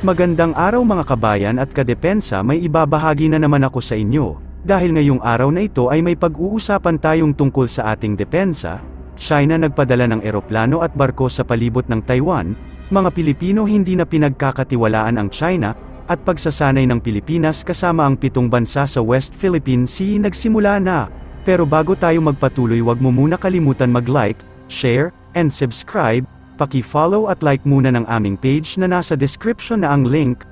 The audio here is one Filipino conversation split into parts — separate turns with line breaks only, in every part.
Magandang araw mga kabayan at kadepensa may ibabahagi na naman ako sa inyo. Dahil ngayong araw na ito ay may pag-uusapan tayong tungkol sa ating depensa, China nagpadala ng eroplano at barko sa palibot ng Taiwan, mga Pilipino hindi na pinagkakatiwalaan ang China, at pagsasanay ng Pilipinas kasama ang pitong bansa sa West Philippine Sea nagsimula na. Pero bago tayo magpatuloy wag mo muna kalimutan mag-like, share, and subscribe, paki-follow at like muna ng aming page na nasa description na ang link.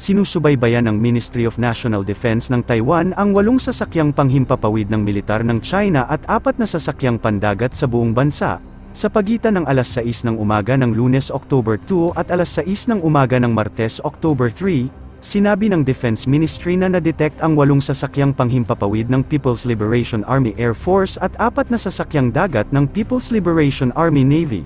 Sinusubaybayan ng Ministry of National Defense ng Taiwan ang walong sasakyang panghimpapawid ng militar ng China at apat na sasakyang pandagat sa buong bansa, sa pagitan ng alas 6 ng umaga ng lunes October 2 at alas 6 ng umaga ng martes October 3, sinabi ng Defense Ministry na na-detect ang walong sasakyang panghimpapawid ng People's Liberation Army Air Force at apat na sasakyang dagat ng People's Liberation Army Navy.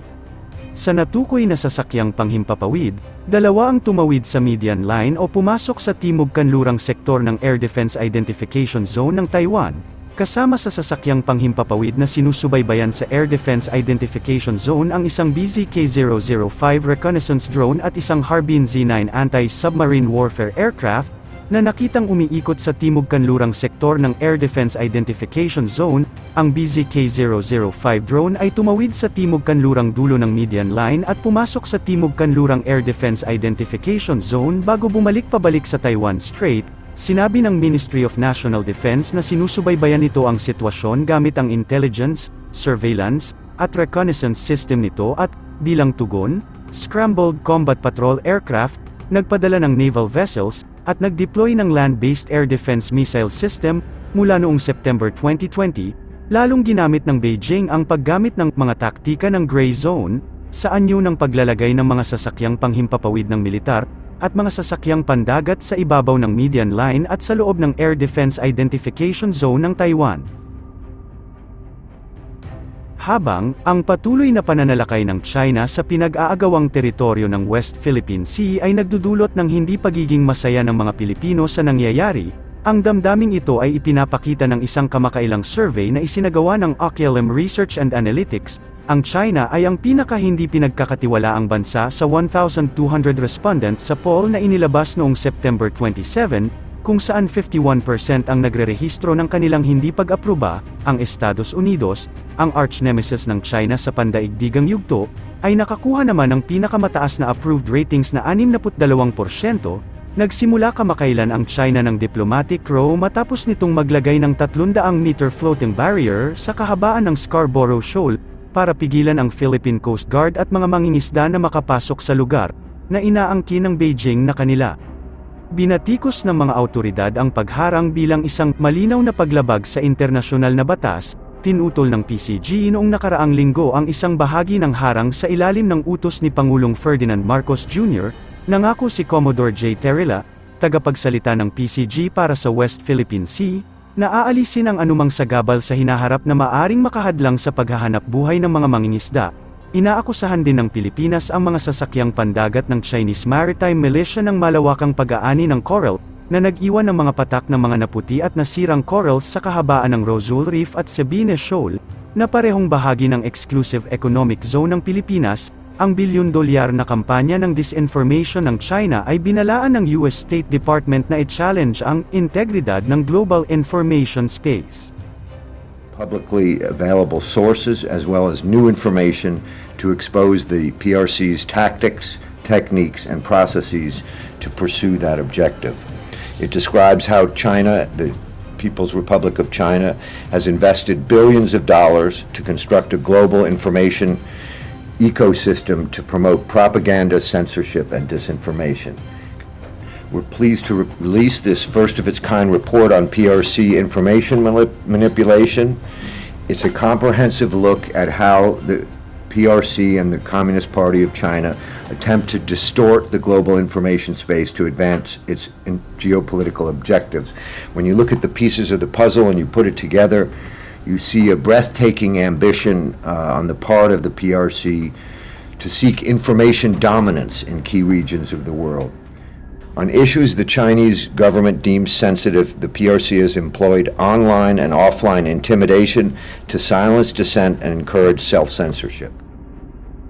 Sa natukoy na sasakyang panghimpapawid, dalawa ang tumawid sa median line o pumasok sa timog kanlurang sektor ng Air Defense Identification Zone ng Taiwan, kasama sa sasakyang panghimpapawid na sinusubaybayan sa Air Defense Identification Zone ang isang BZK-005 reconnaissance drone at isang Harbin Z-9 anti-submarine warfare aircraft, na nakitang umiikot sa timog kanlurang sektor ng Air Defense Identification Zone, ang BZK-005 drone ay tumawid sa timog kanlurang dulo ng median line at pumasok sa timog kanlurang Air Defense Identification Zone bago bumalik pabalik sa Taiwan Strait, sinabi ng Ministry of National Defense na sinusubaybayan nito ang sitwasyon gamit ang intelligence, surveillance, at reconnaissance system nito at, bilang tugon, Scrambled Combat Patrol Aircraft, nagpadala ng naval vessels, at nag-deploy ng Land-Based Air Defense Missile System, mula noong September 2020, lalong ginamit ng Beijing ang paggamit ng mga taktika ng Gray Zone, sa anyo ng paglalagay ng mga sasakyang panghimpapawid ng militar, at mga sasakyang pandagat sa ibabaw ng median line at sa loob ng Air Defense Identification Zone ng Taiwan. Habang, ang patuloy na pananalakay ng China sa pinag-aagawang teritoryo ng West Philippine Sea ay nagdudulot ng hindi pagiging masaya ng mga Pilipino sa nangyayari, ang damdaming ito ay ipinapakita ng isang kamakailang survey na isinagawa ng Oculum Research and Analytics, ang China ay ang pinaka-hindi pinagkakatiwalaang bansa sa 1,200 respondents sa poll na inilabas noong September 27, kung saan 51% ang nagre-rehistro ng kanilang hindi pag-aproba, ang Estados Unidos, ang arch-nemesis ng China sa pandaigdigang yugto, ay nakakuha naman ng pinakamataas na approved ratings na 62%, nagsimula kamakailan ang China ng diplomatic row matapos nitong maglagay ng 300-meter floating barrier sa kahabaan ng Scarborough Shoal, para pigilan ang Philippine Coast Guard at mga mangingisda na makapasok sa lugar, na inaangkin ng Beijing na kanila. Binatikos ng mga autoridad ang pagharang bilang isang malinaw na paglabag sa internasyonal na batas, tinutol ng PCG noong nakaraang linggo ang isang bahagi ng harang sa ilalim ng utos ni Pangulong Ferdinand Marcos Jr., nangako si Commodore J. Terrella, tagapagsalita ng PCG para sa West Philippine Sea, na aalisin ang anumang sagabal sa hinaharap na maaring makahadlang sa paghahanap buhay ng mga mangingisda, Inaakusahan din ng Pilipinas ang mga sasakyang pandagat ng Chinese Maritime Militia ng malawakang pag-aani ng coral, na nag-iwan ng mga patak ng mga naputi at nasirang corals sa kahabaan ng Rosul Reef at Sabine Shoal, na parehong bahagi ng Exclusive Economic Zone ng Pilipinas, ang bilyon-dolyar na kampanya ng disinformation ng China ay binalaan ng US State Department na i-challenge ang integridad ng global information space.
Publicly available sources as well as new information to expose the PRC's tactics, techniques, and processes to pursue that objective. It describes how China, the People's Republic of China, has invested billions of dollars to construct a global information ecosystem to promote propaganda, censorship, and disinformation. We're pleased to re- release this first-of-its-kind report on PRC information manip- manipulation. It's a comprehensive look at how the PRC and the Communist Party of China attempt to distort the global information space to advance its in- geopolitical objectives. When you look at the pieces of the puzzle and you put it together, you see a breathtaking ambition uh, on the part of the PRC to seek information dominance in key regions of the world. On issues the Chinese government deems sensitive, the PRC has employed online and offline intimidation to silence dissent and encourage self censorship.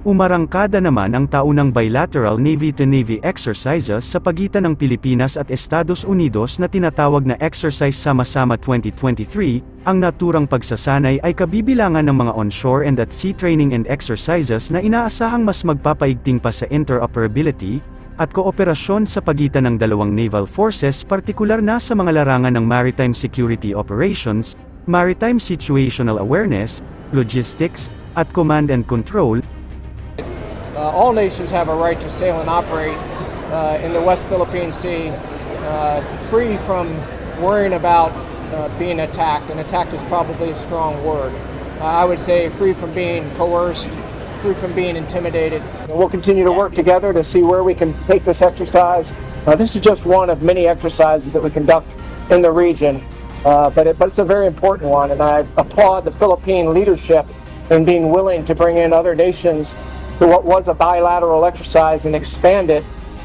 Umarangkada naman ang taunang bilateral Navy-to-Navy exercises sa pagitan ng Pilipinas at Estados Unidos na tinatawag na Exercise Sama-Sama 2023, ang naturang pagsasanay ay kabibilangan ng mga onshore and at sea training and exercises na inaasahang mas magpapaigting pa sa interoperability, at kooperasyon sa pagitan ng dalawang naval forces partikular na sa mga larangan ng maritime security operations, maritime situational awareness, logistics, at command and control,
Uh, all nations have a right to sail and operate uh, in the West Philippine Sea, uh, free from worrying about uh, being attacked. And attacked is probably a strong word. Uh, I would say free from being coerced, free from being intimidated. And we'll continue to work together to see where we can take this exercise. Uh, this is just one of many exercises that we conduct in the region, uh, but, it, but it's a very important one. And I applaud the Philippine leadership in being willing to bring in other nations to what was a bilateral exercise and expand it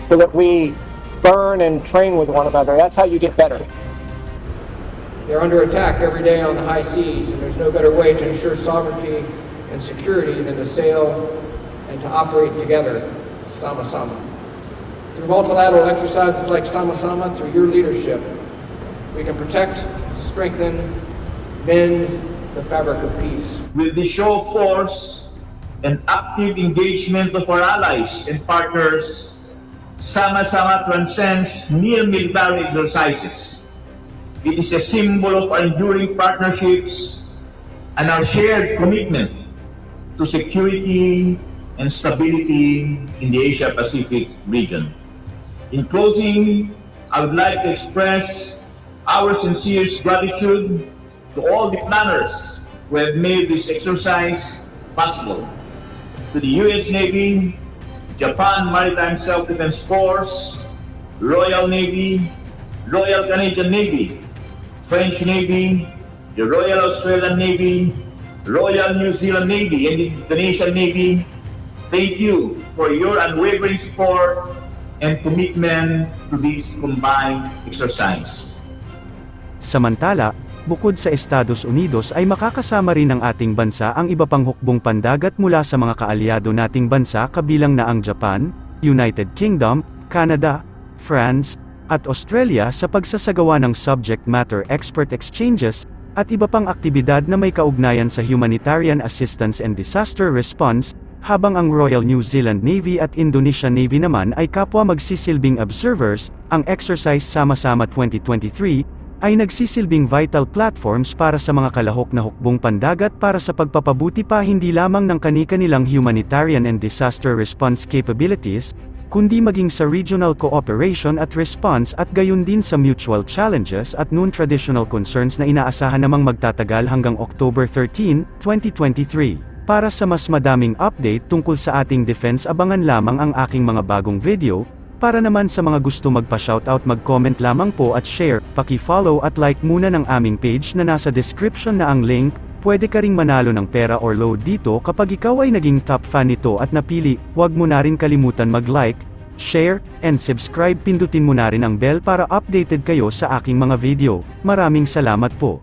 so that we learn and train with one another. That's how you get better.
They're under attack every day on the high seas, and there's no better way to ensure sovereignty and security than to sail and to operate together, sama-sama. Through multilateral exercises like sama-sama, through your leadership, we can protect, strengthen, mend the fabric of peace.
with the show of force and active engagement of our allies and partners, Sama-Sama transcends mere military exercises. It is a symbol of our enduring partnerships and our shared commitment to security and stability in the Asia-Pacific region. In closing, I would like to express our sincerest gratitude to all the planners who have made this exercise possible. To the U.S. Navy, Japan Maritime Self-Defense Force, Royal Navy, Royal Canadian Navy, French Navy, the Royal Australian Navy, Royal New Zealand Navy, and Indonesian Navy, thank you for your unwavering support and commitment to this combined exercise.
Samantala, bukod sa Estados Unidos ay makakasama rin ng ating bansa ang iba pang hukbong pandagat mula sa mga kaalyado nating bansa kabilang na ang Japan, United Kingdom, Canada, France, at Australia sa pagsasagawa ng subject matter expert exchanges, at iba pang aktibidad na may kaugnayan sa humanitarian assistance and disaster response, habang ang Royal New Zealand Navy at Indonesia Navy naman ay kapwa magsisilbing observers, ang exercise Sama-sama 2023, ay nagsisilbing vital platforms para sa mga kalahok na hukbong pandagat para sa pagpapabuti pa hindi lamang ng kani-kanilang humanitarian and disaster response capabilities, kundi maging sa regional cooperation at response at gayon din sa mutual challenges at non-traditional concerns na inaasahan namang magtatagal hanggang October 13, 2023. Para sa mas madaming update tungkol sa ating defense abangan lamang ang aking mga bagong video, para naman sa mga gusto magpa-shoutout mag-comment lamang po at share, paki-follow at like muna ng aming page na nasa description na ang link, pwede ka ring manalo ng pera or load dito kapag ikaw ay naging top fan nito at napili, huwag mo na rin kalimutan mag-like, share, and subscribe pindutin mo na rin ang bell para updated kayo sa aking mga video. Maraming salamat po.